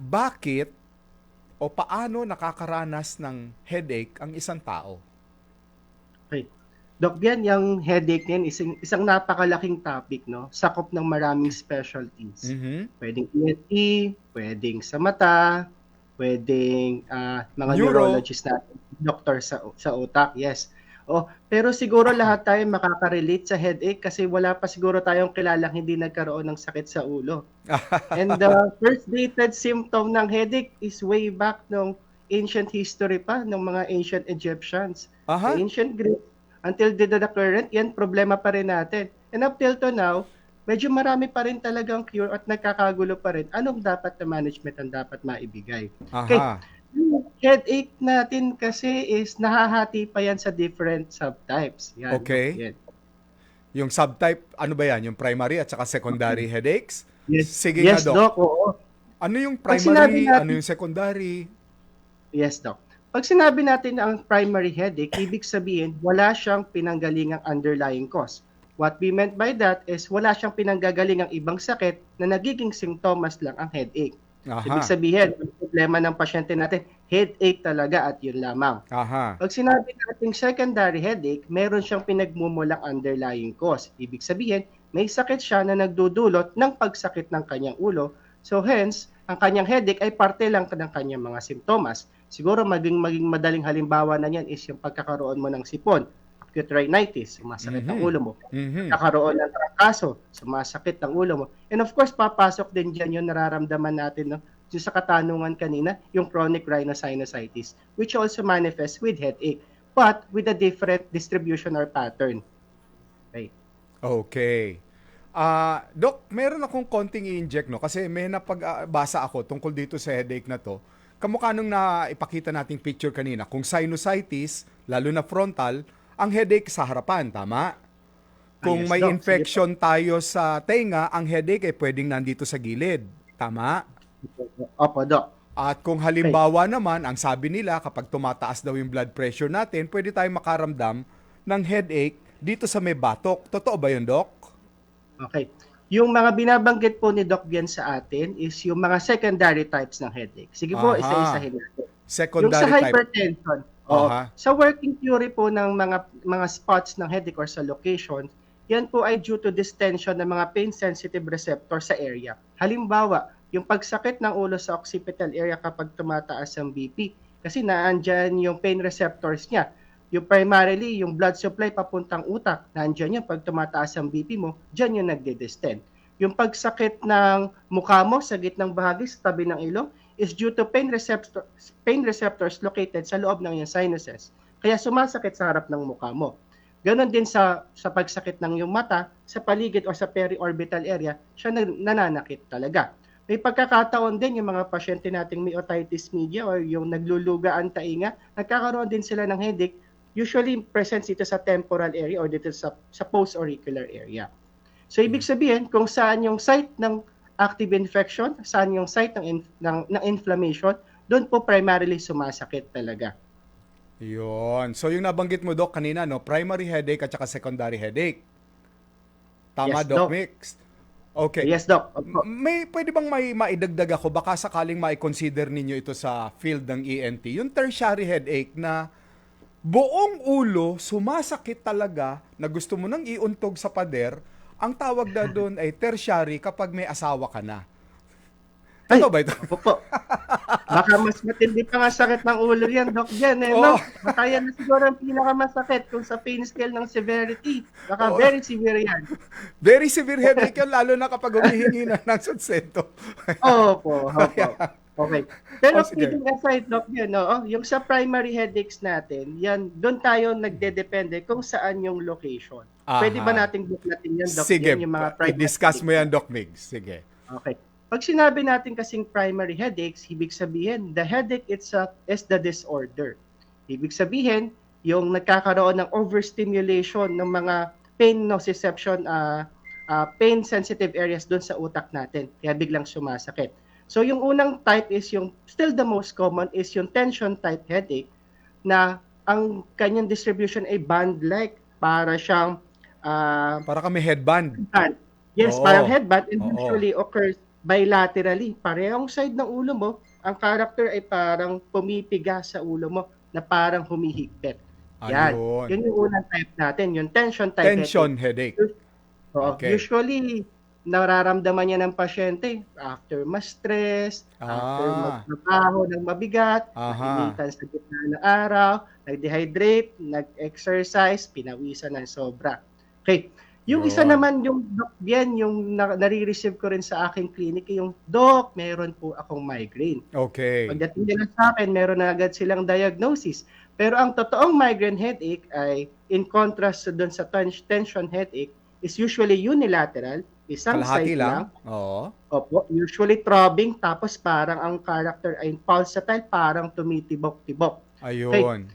bakit o paano nakakaranas ng headache ang isang tao? Okay. Doc Bian, yung headache niyan isang, isang napakalaking topic, no? Sakop ng maraming specialties. Mhm. Pwedeng ENT, pwedeng sa mata, pwedeng ah, mga Neuro. neurologist natin, doctor sa sa utak, yes. Oh, pero siguro lahat tayo makaka-relate sa headache kasi wala pa siguro tayong kilalang hindi nagkaroon ng sakit sa ulo. And the first dated symptom ng headache is way back nung ancient history pa ng mga ancient Egyptians. Aha. Ancient Greeks, until the, the current, yan, problema pa rin natin. And up till to now, medyo marami pa rin talagang cure at nagkakagulo pa rin. Anong dapat na management ang dapat maibigay? Aha. Yung headache natin kasi is nahahati pa yan sa different subtypes. Yan, Okay. Yan. Yung subtype, ano ba yan? Yung primary at saka secondary headaches? Yes, Sige yes nga, Doc. Doc. Oo. Ano yung primary? natin- Ano yung secondary? Yes, Doc. Pag sinabi natin na ang primary headache, ibig sabihin wala siyang pinanggalingang underlying cause. What we meant by that is wala siyang pinanggagalingang ibang sakit na nagiging simptomas lang ang headache. Ibig Aha. sabihin, ang problema ng pasyente natin, headache talaga at yun lamang. Aha. Pag sinabi nating secondary headache, meron siyang pinagmumulang underlying cause. Ibig sabihin, may sakit siya na nagdudulot ng pagsakit ng kanyang ulo. So hence, ang kanyang headache ay parte lang ng kanyang mga simptomas. Siguro maging maging madaling halimbawa na niyan is yung pagkakaroon mo ng sipon, acute rhinitis, sumasakit ang Mhm. ulo mo, Mhm. nagkakaroon ng trangkaso, sumasakit ang ulo mo. And of course, papasok din dyan yung nararamdaman natin no? Yung sa katanungan kanina, yung chronic rhinosinusitis, which also manifests with headache, but with a different distribution or pattern. Okay. Okay. Ah, Doc, meron akong konting i-inject no kasi may napagbasa ako tungkol dito sa headache na to. Kamukha nung naipakita nating picture kanina, kung sinusitis, lalo na frontal, ang headache sa harapan, tama? Kung may infection tayo sa tenga, ang headache ay pwedeng nandito sa gilid, tama? Opo, Doc. At kung halimbawa naman, ang sabi nila kapag tumataas daw yung blood pressure natin, pwede tayong makaramdam ng headache dito sa may batok. Totoo ba yun, Doc? Okay. Yung mga binabanggit po ni Doc Bian sa atin is yung mga secondary types ng headache. Sige po, isa-isahin natin. Yung Secondary sa type. hypertension, oo, Aha. sa working theory po ng mga mga spots ng headache or sa location, yan po ay due to distension ng mga pain-sensitive receptor sa area. Halimbawa, yung pagsakit ng ulo sa occipital area kapag tumataas ang BP kasi naandyan yung pain receptors niya. Yung primarily, yung blood supply papuntang utak, naandyan yan pag tumataas ang BP mo, dyan yung nagde-distend. Yung pagsakit ng mukha mo sa gitnang bahagi sa tabi ng ilong is due to pain receptor, pain receptors located sa loob ng iyong sinuses. Kaya sumasakit sa harap ng mukha mo. Ganon din sa sa pagsakit ng iyong mata sa paligid o sa periorbital area, siya nan- nananakit talaga. May pagkakataon din yung mga pasyente nating may otitis media o yung nagluluga ang tainga, nagkakaroon din sila ng headache, usually present dito sa temporal area or dito sa, sa post-auricular area. So ibig sabihin kung saan yung site ng active infection, saan yung site ng, inf- ng, ng inflammation, doon po primarily sumasakit talaga. Yun. So yung nabanggit mo, Doc, kanina, no? Primary headache at saka secondary headache. Tama, Yes, Doc, Doc. Mix? Okay. Yes, Doc. May pwede bang may maidagdag ako baka sakaling mai-consider ninyo ito sa field ng ENT yung tertiary headache na buong ulo sumasakit talaga na gusto mo nang iuntog sa pader ang tawag na doon ay tertiary kapag may asawa ka na. Ay, Totoo ba ito? Opo. Baka mas matindi pa nga sakit ng ulo yan, Doc, dyan. Eh, no? Baka yan na siguro ang pinakamasakit kung sa pain scale ng severity. Baka Oo. very severe yan. Very severe headache yun lalo na kapag humihingi na ng sustento. Opo, opo. Okay. Pero Oh, kidding aside, Doc, yan, no? yung sa primary headaches natin, yan, doon tayo nagdedepende kung saan yung location. Pwede ba Aha. nating buklatin yan, Doc? Sige, Yan, yung mga primary i-discuss mo yan, Doc Migs. Sige. Okay. Pag sinabi natin kasing primary headaches, ibig sabihin, the headache itself is the disorder. Ibig sabihin, yung nagkakaroon ng overstimulation ng mga pain nociception, uh, uh, pain sensitive areas doon sa utak natin. Kaya biglang sumasakit. So yung unang type is yung, still the most common is yung tension type headache na ang kanyang distribution ay band-like para siyang uh, Para kami headband. headband. Yes, Oo. parang headband and usually occurs bilaterally, parehong side ng ulo mo, ang character ay parang pumipiga sa ulo mo na parang humihigpit. Yan. Ayun. Yun yung unang type natin, yung tension type. Tension headache. Oo. Okay. Usually, nararamdaman niya ng pasyente after ma-stress, after Ah. magtrabaho ng mabigat, Aha. Initan sa gitna ng araw, nag-dehydrate, nag-exercise, pinawisan ng sobra. Okay. Yung isa naman, yung doc yan, yung na- nare-receive ko rin sa aking clinic, yung doc, meron po akong migraine. Okay. Pagdating nila sa akin, meron na agad silang diagnosis. Pero ang totoong migraine headache ay, in contrast sa dun sa ten- tension headache, is usually unilateral, isang Kalahati side lang, lang. Oo. Opo, usually throbbing tapos parang ang character ay pulsatile, parang tumitibok-tibok. Ayun.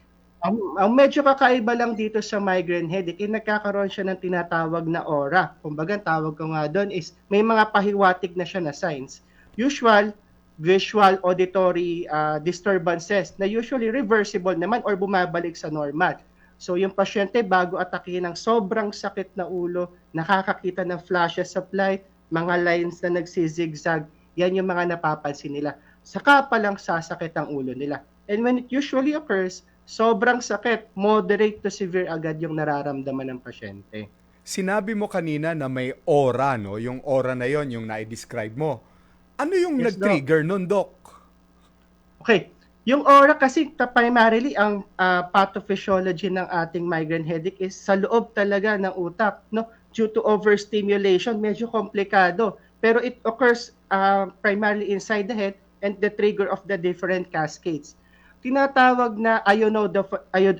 Ang, ang medyo kakaiba lang dito sa migraine headache, eh, nagkakaroon siya ng tinatawag na aura. Kumbaga, tawag ko nga doon is may mga pahiwatig na siya na signs. Usual, visual, auditory ah, disturbances na usually reversible naman or bumabalik sa normal. So yung pasyente bago atakihin ng sobrang sakit na ulo, nakakakita ng flashes of light, mga lines na nagsizigzag, yan yung mga napapansin nila. Saka pa lang sasakit ang ulo nila. And when it usually occurs, sobrang sakit, moderate to severe agad yung nararamdaman ng pasyente. Sinabi mo kanina na may aura, no? Yung aura na yon yung na-describe mo. Ano yung Yes, nag-trigger nun, Doc? Okay, yung aura kasi ka- primarily ang ah, pathophysiology ng ating migraine headache is sa loob talaga ng utak, no? Due to overstimulation, medyo komplikado. Pero it occurs ah, primarily inside the head and the trigger of the different cascades. Tinatawag na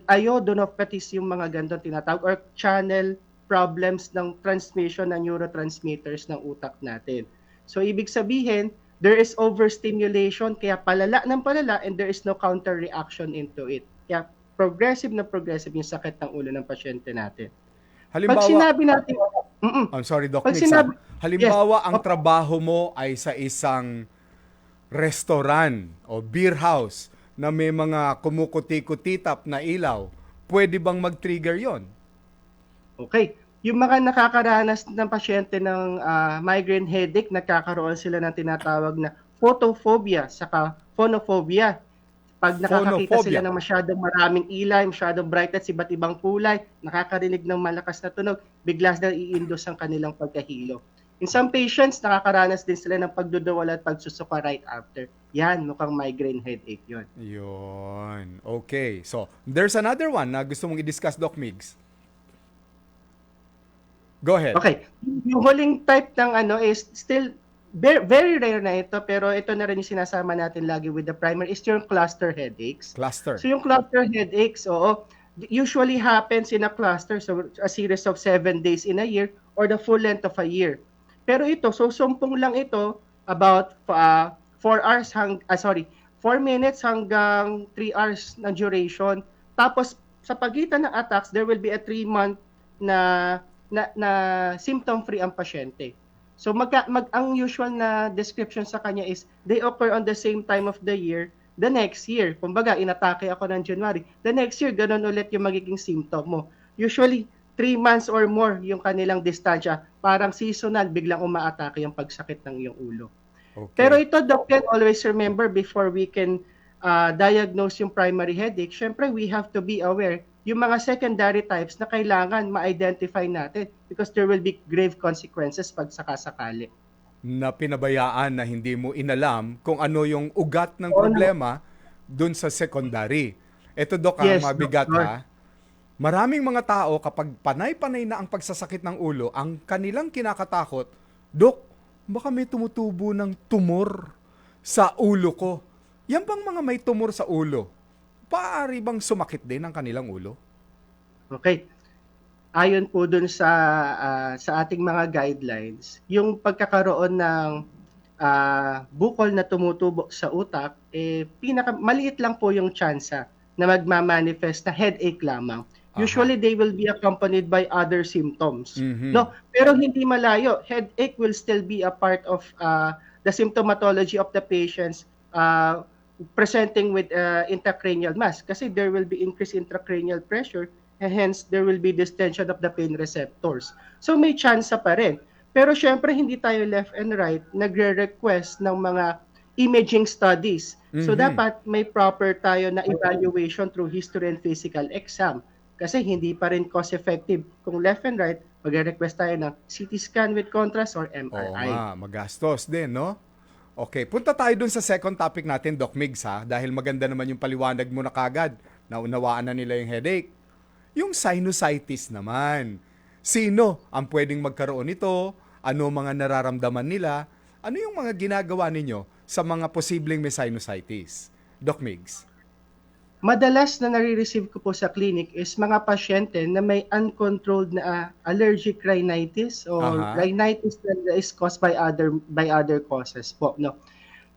iodonopathies yung mga ganito tinatawag or channel problems ng transmission ng neurotransmitters ng utak natin. So ibig sabihin, there is overstimulation kaya palala ng palala and there is no counter reaction into it. Kaya progressive na progressive yung sakit ng ulo ng pasyente natin. Pag Halimbawa, sinabi natin, Mm-mm. I'm sorry, Doc. Pag sinabi-. Halimbawa, Yes. ang trabaho mo ay sa isang restaurant o beer house na may mga kumukuti-kutitap na ilaw, pwede bang mag-trigger yon? Okay. Yung mga nakakaranas ng pasyente ng ah, migraine headache, nagkakaroon sila ng tinatawag na photophobia saka phonophobia. Pag nakakakita Phonophobia. sila ng masyadong maraming ilay, masyadong bright lights, iba't ibang kulay, nakakarinig ng malakas na tunog, bigla na iindos ang kanilang pagkahilo. In some patients, nakakaranas din sila ng pagdudawal at pagsusuka right after. Yan, mukhang migraine headache yon. Yun. Okay. So, there's another one na gusto mong i-discuss, Doc Migs. Go ahead. Okay. Yung huling type ng ano is still very, very rare na ito pero ito na rin yung sinasama natin lagi with the primer is yung cluster headaches. Cluster. So yung cluster headaches, oo, usually happens in a cluster, so a series of seven days in a year or the full length of a year. Pero ito, so sumpong lang ito about uh, 4 hours hang ah, sorry, 4 minutes hanggang 3 hours na duration. Tapos sa pagitan ng attacks, there will be a 3 month na na, na symptom free ang pasyente. So magka, mag ang usual na description sa kanya is they occur on the same time of the year the next year. Kumbaga, inatake ako ng January. The next year, ganun ulit yung magiging symptom mo. Usually, 3 months or more yung kanilang distansya. Parang seasonal, biglang umaatake yung pagsakit ng iyong ulo. Okay. Pero ito, Doc, can always remember before we can uh, diagnose yung primary headache, syempre we have to be aware yung mga secondary types na kailangan ma-identify natin because there will be grave consequences pag sakasakali. na pinabayaan na hindi mo inalam kung ano yung ugat ng problema dun sa secondary. Ito, Dok, ang Yes, mabigat Doctor. ha. Maraming mga tao, kapag panay-panay na ang pagsasakit ng ulo, ang kanilang kinakatakot, Dok, baka may tumutubo ng tumor sa ulo ko. Yan bang mga may tumor sa ulo? Paari bang sumakit din ang kanilang ulo? Okay. Ayon po dun sa ah, sa ating mga guidelines, yung pagkakaroon ng ah, bukol na tumutubo sa utak, eh, pinaka, maliit lang po yung tsansa na magmamanifest na headache lamang. Usually, they will be accompanied by other symptoms. Mhm. No, pero hindi malayo. Headache will still be a part of uh, the symptomatology of the patients uh, presenting with uh, intracranial mass kasi there will be increased intracranial pressure and hence there will be distension of the pain receptors. So may chance pa rin. Pero syempre hindi tayo left and right nagre-request ng mga imaging studies. So Mhm. dapat may proper tayo na evaluation through history and physical exam. Kasi hindi pa rin cost effective kung left and right magre-request tayo ng CT scan with contrast or Oo MRI. nga, magastos din, no? Okay, punta tayo dun sa second topic natin, Doc Migs, ha? Dahil maganda naman yung paliwanag mo na kagad. Naunawaan na nila yung headache. Yung sinusitis naman. Sino ang pwedeng magkaroon nito? Ano mga nararamdaman nila? Ano yung mga ginagawa ninyo sa mga posibleng may sinusitis? Doc Migs. Madalas na nare-receive ko po sa clinic is mga pasyente na may uncontrolled na ah, allergic rhinitis or Aha. rhinitis that is caused by other by other causes po, no.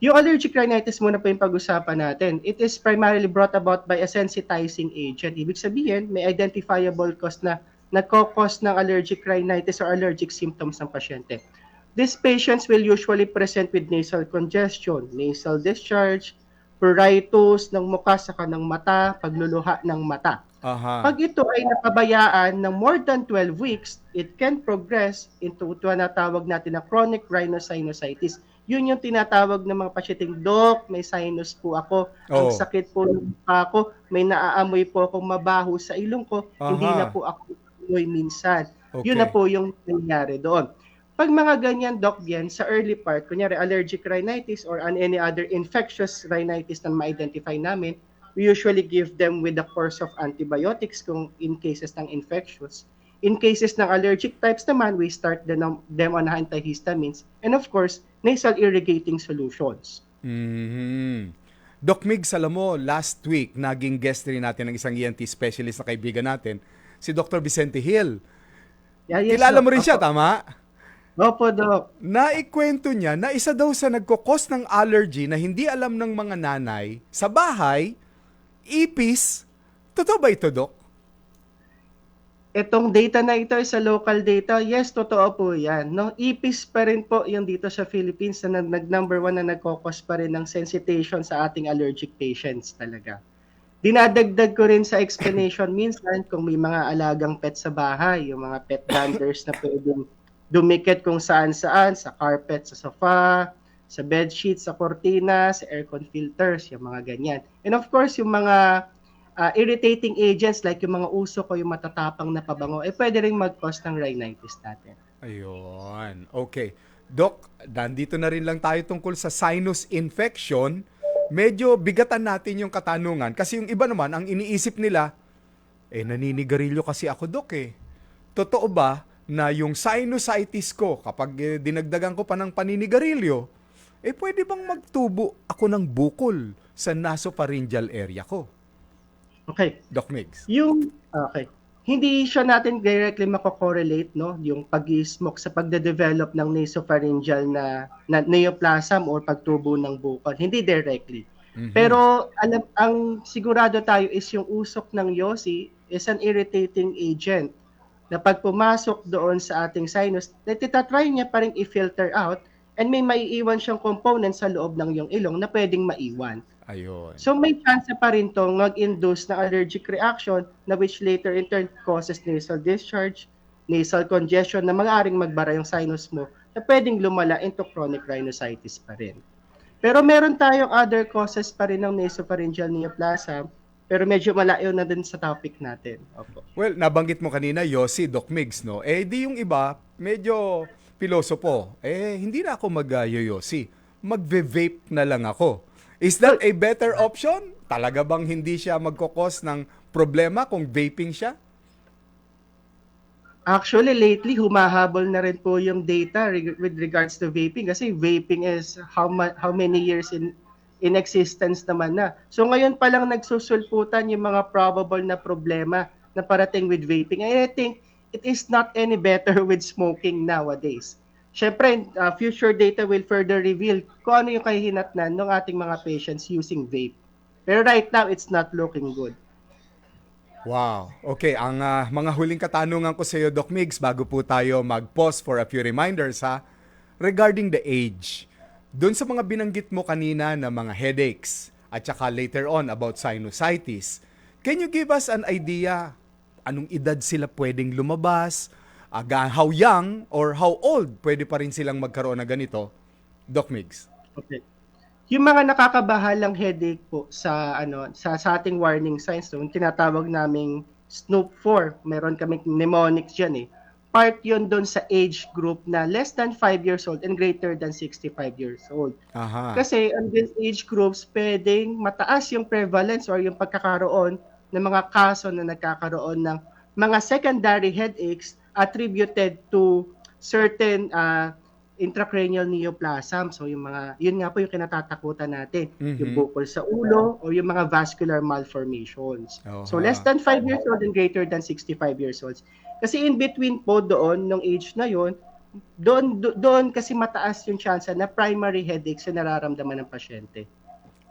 Yung allergic rhinitis muna po yung pag-usapan natin. It is primarily brought about by a sensitizing agent. Ibig sabihin, may identifiable cause na nagkakos ng allergic rhinitis or allergic symptoms ng pasyente. These patients will usually present with nasal congestion, nasal discharge, pruritus ng mukha saka ng mata, pagluluha ng mata. Aha. Pag ito ay napabayaan ng more than 12 weeks, it can progress into ito na tawag natin na chronic rhinosinusitis. Yun yung tinatawag ng mga pasyenteng, Doc, may sinus po ako, ang Oo. sakit po ng mukha ko, may naaamoy po akong mabaho sa ilong ko, hindi Aha. na po ako umuwi minsan. Okay. Yun na po yung nangyari doon. Pag mga ganyan, Doc, yan, sa early part, kunyari allergic rhinitis or an- any other infectious rhinitis na ma-identify namin, we usually give them with the course of antibiotics kung in cases ng infectious. In cases ng allergic types naman, we start them, them on antihistamines and of course, nasal irrigating solutions. Mhm. Doc Migs, alam mo, last week, naging guest rin natin ng isang ENT specialist na kaibigan natin, si Dr. Vicente Hill. Yeah, yes, Kilala Doc. mo rin siya, Opo. tama? Opo, Doc. Naikwento niya na isa daw sa nagkukos ng allergy na hindi alam ng mga nanay sa bahay, ipis. Totoo ba ito, Doc? Itong data na ito sa local data. Yes, totoo po yan. No? Ipis pa rin po yung dito sa Philippines na nag, nag- number one na nagkokos pa rin ng sensitization sa ating allergic patients talaga. Dinadagdag ko rin sa explanation minsan kung may mga alagang pet sa bahay, yung mga pet danders na pwedeng dumikit kung saan-saan, sa carpet, sa sofa, sa bedsheet, sa cortina, sa aircon filters, yung mga ganyan. And of course, yung mga uh, irritating agents like yung mga usok o yung matatapang na pabango, eh pwede rin mag-cause ng rhinitis natin. Ayun. Okay. Doc, nandito na rin lang tayo tungkol sa sinus infection. Medyo bigatan natin yung katanungan kasi yung iba naman ang iniisip nila, eh naninigarilyo kasi ako, Doc eh. Totoo ba na yung sinusitis ko kapag eh, dinagdagan ko pa ng paninigarilyo, eh pwede bang magtubo ako ng bukol sa nasopharyngeal area ko? Okay. Doc Migs. Yung, okay. Hindi siya natin directly mako-correlate, no? Yung pag-smoke sa pagde-develop ng nasopharyngeal na, na neoplasm or pagtubo ng bukol. Hindi directly. Mhm. Pero alam ang sigurado tayo is yung usok ng yosi is an irritating agent na pag pumasok doon sa ating sinus, natitatry niya pa rin i-filter out and may maiiwan siyang component sa loob ng yung ilong na pwedeng maiwan. Ayun. So may chance pa rin tong mag-induce ng allergic reaction na which later in turn causes nasal discharge, nasal congestion na maaaring magbara yung sinus mo na pwedeng lumala into chronic rhinosinusitis pa rin. Pero meron tayong other causes pa rin ng nasopharyngeal neoplasm pero medyo malayo na din sa topic natin. Opo. Well, nabanggit mo kanina, Yossi, Doc Migs, no? Eh, di yung iba, medyo pilosopo. Eh, hindi na ako mag-yoyosi. Magve-vape na lang ako. Is that a better option? Talaga bang hindi siya magkokos ng problema kung vaping siya? Actually, lately, humahabol na rin po yung data reg- with regards to vaping kasi vaping is how, ma- how many years in in existence naman na. So ngayon pa lang nagsusulputan yung mga probable na problema na parating with vaping. And I think it is not any better with smoking nowadays. Siyempre, uh, future data will further reveal kung ano yung kahihinatnan ng ating mga patients using vape. Pero right now, it's not looking good. Wow. Okay, ang ah, mga huling katanungan ko sa iyo, Doc Migs, bago po tayo mag-pause for a few reminders ha, regarding the age. Doon sa mga binanggit mo kanina na mga headaches at saka later on about sinusitis, can you give us an idea anong edad sila pwedeng lumabas? aga, how young or how old pwede pa rin silang magkaroon ng ganito? Doc Migs. Okay. Yung mga nakakabahalang headache po sa ano sa, sa ating warning signs, no, yung tinatawag naming SNOOP 4, meron kaming mnemonics diyan eh. Part yun doon sa age group na less than 5 years old and greater than 65 years old. Aha. Kasi these age groups, pwedeng mataas yung prevalence or yung pagkakaroon ng mga kaso na nagkakaroon ng mga secondary headaches attributed to certain uh, intracranial neoplasm. So yung mga, yun nga po yung kinatatakutan natin. Yung Mhm. bukol sa ulo o yung mga vascular malformations. So Oha. less than 5 years old and greater than 65 years old. Kasi in between po doon, nung age na yon doon, do- doon kasi mataas yung chance na primary headaches na nararamdaman ng pasyente.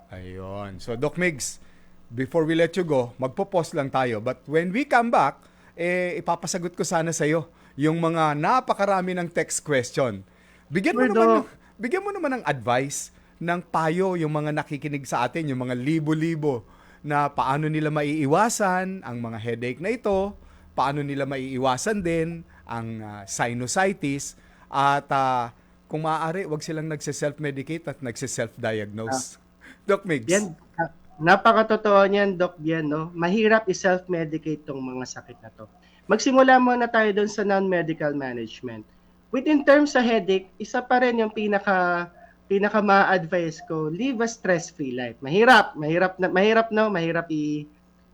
Ayun. So, Doc Migs, before we let you go, magpo-pause lang tayo. But when we come back, eh, ipapasagot ko sana sa'yo yung mga napakarami ng text question. Bigyan mo naman, ng, bigyan mo naman ng advice ng payo yung mga nakikinig sa atin, yung mga libo-libo na paano nila maiiwasan ang mga headache na ito, paano nila maiiwasan din ang ah, sinusitis, at ah, kung maaari, wag silang nagse-self-medicate at nagse-self-diagnose. Doc Migs. Yan, ah, napakatotoo niyan, Doc Bien, no? Mahirap i-self-medicate tong mga sakit na to. Magsimula muna tayo doon sa non-medical management. Within terms sa headache, isa pa rin yung pinaka pinaka ma-advise ko, live a stress-free life. Mahirap, mahirap na mahirap no, mahirap i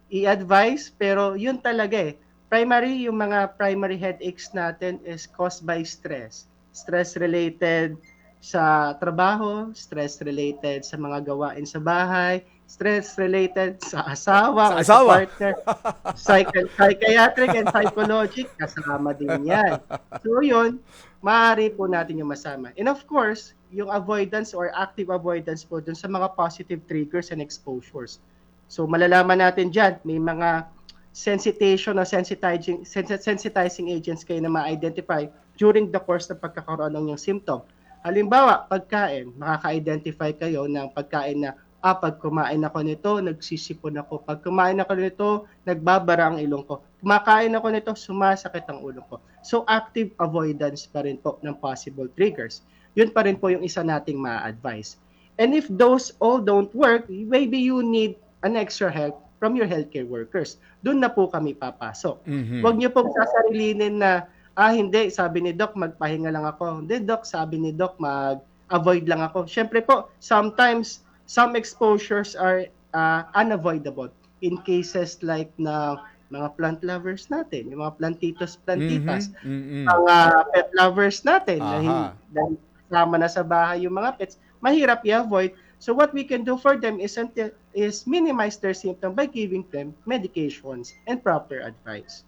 i-advise pero yun talaga eh. Primary yung mga primary headaches natin is caused by stress. Stress related sa trabaho, stress related sa mga gawain sa bahay, stress related sa Sa asawa, or asawa. partner, psych- psychiatric and psychologic, kasama din yan. So yun, maaari po natin yung masama. And of course, yung avoidance or active avoidance po dun sa mga positive triggers and exposures. So malalaman natin dyan, may mga sensitization o sensitizing, sensi- sensitizing agents kayo na ma-identify during the course ng pagkakaroon ng yung symptom. Halimbawa, pagkain, makaka-identify kayo ng pagkain na ah, pag kumain ako nito, nagsisipon ako. Pag kumain ako nito, nagbabara ang ilong ko. Kumakain ako nito, sumasakit ang ulo ko. So, active avoidance pa rin po ng possible triggers. Yun pa rin po yung isa nating ma-advise. And if those all don't work, maybe you need an extra help from your healthcare workers. Doon na po kami papasok. Mhm. Huwag niyo pong sasarilinin na, ah hindi, sabi ni Doc, magpahinga lang ako. Hindi, Doc, sabi ni Doc, mag-avoid lang ako. Siyempre po, sometimes, some exposures are uh, unavoidable in cases like na mga plant lovers natin, yung mga plantitos plantitas, Mhm, mhm. mga pet lovers natin na Aha. dahil kasama na sa bahay yung mga pets, mahirap i-avoid. So what we can do for them is until, is minimize their symptom by giving them medications and proper advice.